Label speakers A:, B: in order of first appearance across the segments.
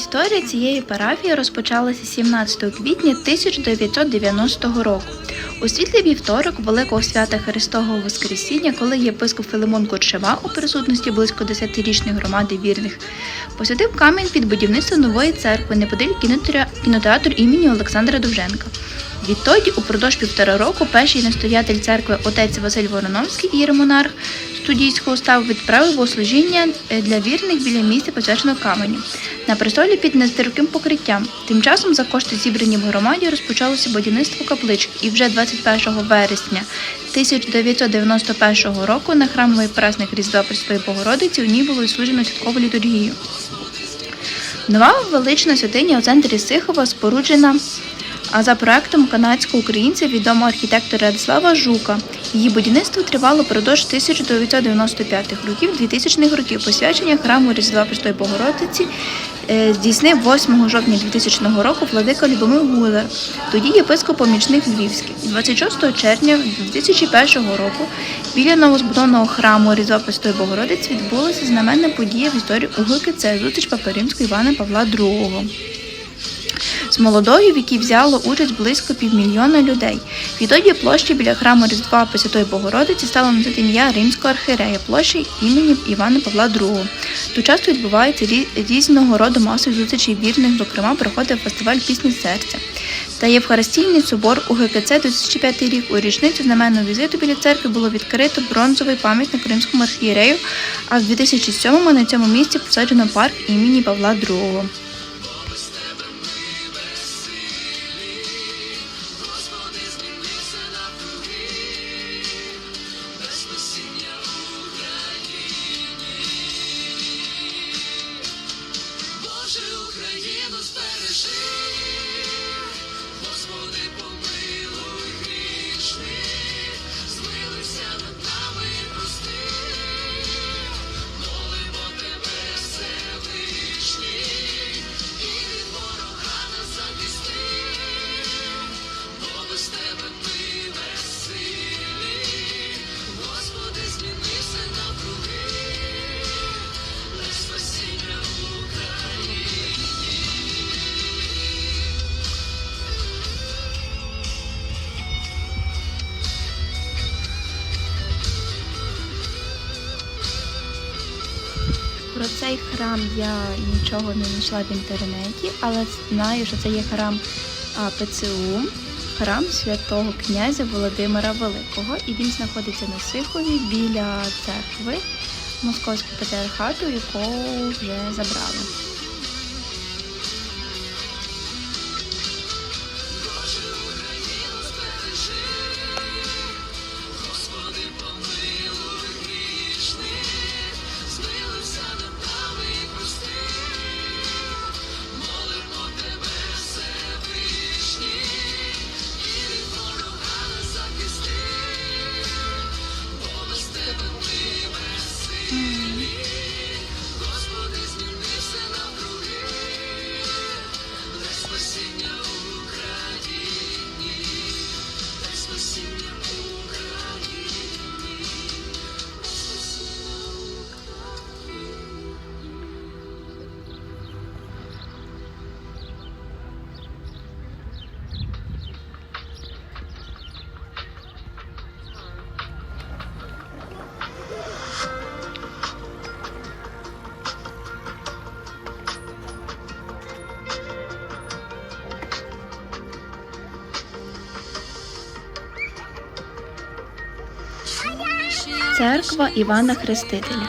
A: Історія цієї парафії розпочалася 17 квітня 1990 року. У світлий вівторок Великого свята Христового Воскресіння, коли єпископ Филимон Корчева у присутності близько 10-річної громади вірних посадив камінь під будівництво нової церкви неподалік кінотеа- кінотеатру імені Олександра Довженка. Відтоді, упродовж півтора року, перший настоятель церкви отець Василь Вороновський ієромонарх студійського ставу відправив богослужіння е, для вірних біля місця посвяченого каменю на престолі під нестерпким покриттям. Тим часом за кошти зібрані в громаді розпочалося будівництво каплички, і вже 21 вересня 1991 року на храмовий праздник Різдва Пресвятої Богородиці у ній було відслужено святкову літургію. Нова велична святиня у центрі Сихова споруджена за проектом канадсько-українця відомого архітектора Радислава Жука. Її будівництво тривало продовж 1995 років 2000-х років. Посвячення храму Різдва Престої Богородиці е, здійснив 8 жовтня 2000 року владика Любомир Гулер, тоді єпископ помічник Львівський. 26 червня 2001 року біля новозбудованого храму Різдва Престої Богородиці відбулася знаменна подія в історії УГКЦ зустріч Папи Римського Івана Павла II з молодою, в якій взяло участь близько півмільйона людей. Відтоді площа біля храму Різдва Пресвятої Богородиці стала носити ім'я римського архієрея, площі імені Івана Павла II. Тут часто відбуваються різного роду масові зустрічі вірних, зокрема, проходив фестиваль пісні серця. Та Євхаристійний собор у ГКЦ 2005 рік у річницю знаменного візиту біля церкви було відкрито бронзовий пам'ятник римському архієрею, а в 2007-му на цьому місці посаджено парк імені Павла II. Про цей храм я нічого не знайшла в інтернеті, але знаю, що це є храм ПЦУ, храм святого князя Володимира Великого, і він знаходиться на Сихові біля церкви Московського патріархату, якого вже забрали. Церква Івана Хрестителя.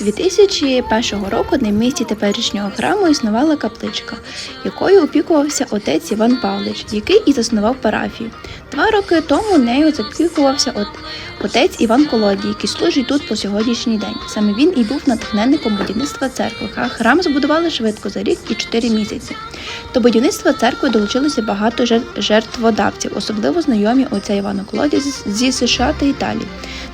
A: 2001 року на місці теперішнього храму існувала капличка, якою опікувався отець Іван Павлович, який і заснував парафію. Два роки тому нею запікувався от отець Іван Колодій, який служить тут по сьогоднішній день. Саме він і був натхненником будівництва церкви. А храм збудували швидко за рік і чотири місяці. До будівництва церкви долучилося багато жертводавців, особливо знайомі отця Івана Колодія зі США та Італії.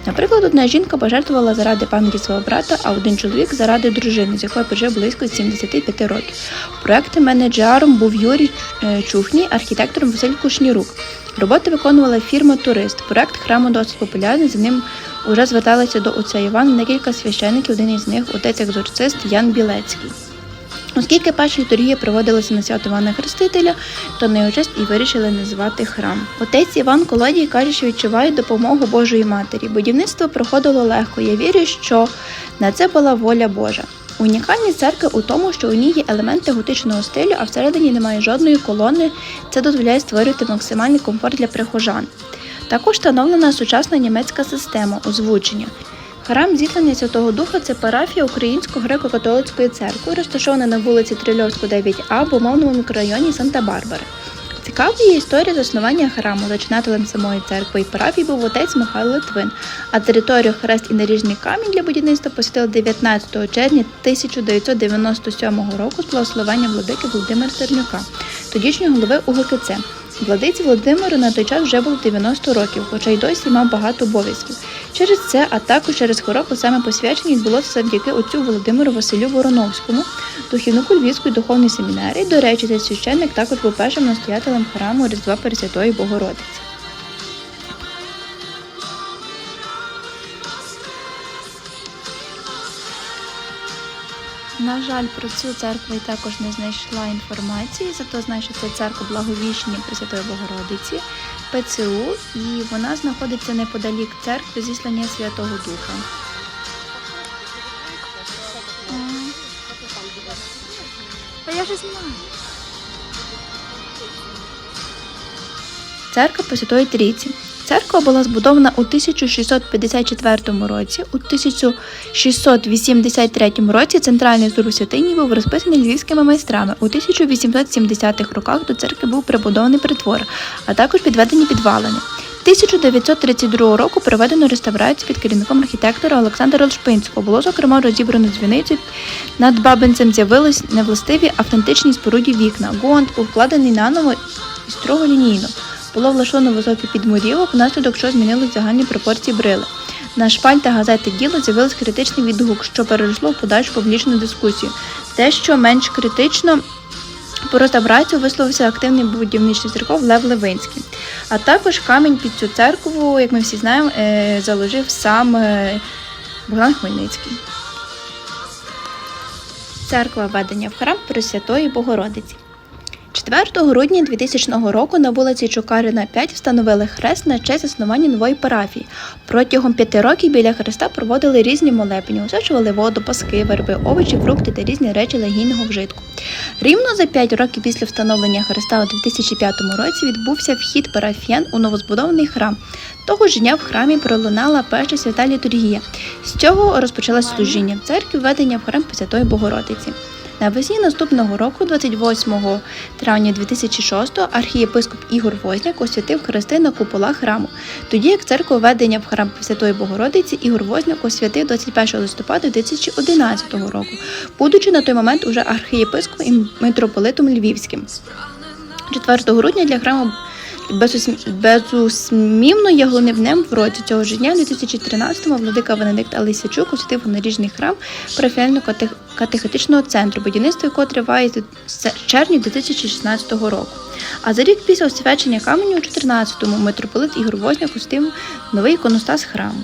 A: Наприклад, одна жінка пожертвувала заради пам'яті свого брата, а один чоловік заради дружини, з якою прожив близько 75 років. Проект менеджером був Юрій е, Чухній, архітектором Василь Кушнірук. Роботи виконувала фірма Турист. Проект храму досить популярний. За ним уже зверталися до отця Івана декілька священиків. Один із них отець екзорцист Ян Білецький. Оскільки перші літургії проводилися на свято Івана Хрестителя, то його і вирішили назвати храм. Отець Іван Колодій каже, що відчуває допомогу Божої Матері. Будівництво проходило легко. Я вірю, що на це була воля Божа. Унікальність церкви у тому, що у ній є елементи готичного стилю, а всередині немає жодної колони. Це дозволяє створювати максимальний комфорт для прихожан. Також встановлена сучасна німецька система озвучення. Храм зіткнення Святого Духа це парафія Української греко-католицької церкви, розташована на вулиці Трильовську, 9А в умовному мікрорайоні Санта-Барбара. Цікава є історія заснування храму. Зачинателем самої церкви і парафії був отець Михайло Литвин, а територію хрест і наріжний камінь для будівництва посвятили 19 червня 1997 року з благословення владики Володимира Стернюка, тодішнього голови УГКЦ. Владиці Володимиру на той час вже було 90 років, хоча й досі мав багато обов'язків. Через це, а також через хворобу, саме посвячення відбулося завдяки отцю Володимиру Василю Вороновському, духівнику Львівської духовної семінарії. До речі, цей священник також був першим настоятелем храму Різдва Пресвятої Богородиці. На жаль, про цю церкву я також не знайшла інформації, зато знаю, що це церква Благовіщення Пресвятої Богородиці, ПЦУ, і вона знаходиться неподалік церкви зіслання Святого Духа. А я вже знаю. Церква Пресвятої Трійці. Церква була збудована у 1654 році. У 1683 році центральний зруб святині був розписаний львівськими майстрами. У 1870-х роках до церкви був прибудований притвор, а також підведені підвалини. 1932 року проведено реставрацію під керівником архітектора Олександра Лшпинського. Було зокрема розібрано дзвіницю. Над бабинцем з'явились невластиві автентичні споруді вікна. Гонт був вкладений наново і строго лінійно. Було влаштовано високий підмурівок, внаслідок що змінили загальні пропорції брили. На шпальтах газети Діло з'явився критичний відгук, що перейшло в подальшу публічну дискусію. Те, що менш критично по реставрацію висловився активний будівничий церков Лев Левинський. А також камінь під цю церкву, як ми всі знаємо, е, заложив сам е, Богдан Хмельницький. Церква введення в храм Пресвятої Богородиці. 4 грудня 2000 року на вулиці Чукарина 5 встановили хрест на честь заснування нової парафії. Протягом п'яти років біля хреста проводили різні молебні, освячували воду, паски, верби, овочі, фрукти та різні речі легійного вжитку. Рівно за 5 років після встановлення хреста у 2005 році відбувся вхід парафіян у новозбудований храм. Того ж дня в храмі пролунала перша свята літургія. З цього розпочалось служіння в церкві введення в храм Пресвятої Богородиці. Навесні наступного року, 28 травня 2006 архієпископ Ігор Возняк освятив хрести на куполах храму. Тоді як церкву введення в храм Святої Богородиці Ігор Возняк освятив 21 листопада 2011 року, будучи на той момент уже архієпископом і митрополитом Львівським. 4 грудня для храму безусмівно є головним днем в році цього ж дня, 2013-му владика Венедикт Алисячук освітив наріжний храм парафіального кате- катехетичного центру, будівництво якого триває з червня 2016 року. А за рік після освячення каменю у 14-му митрополит Ігор Возняк освятив новий іконостас храму.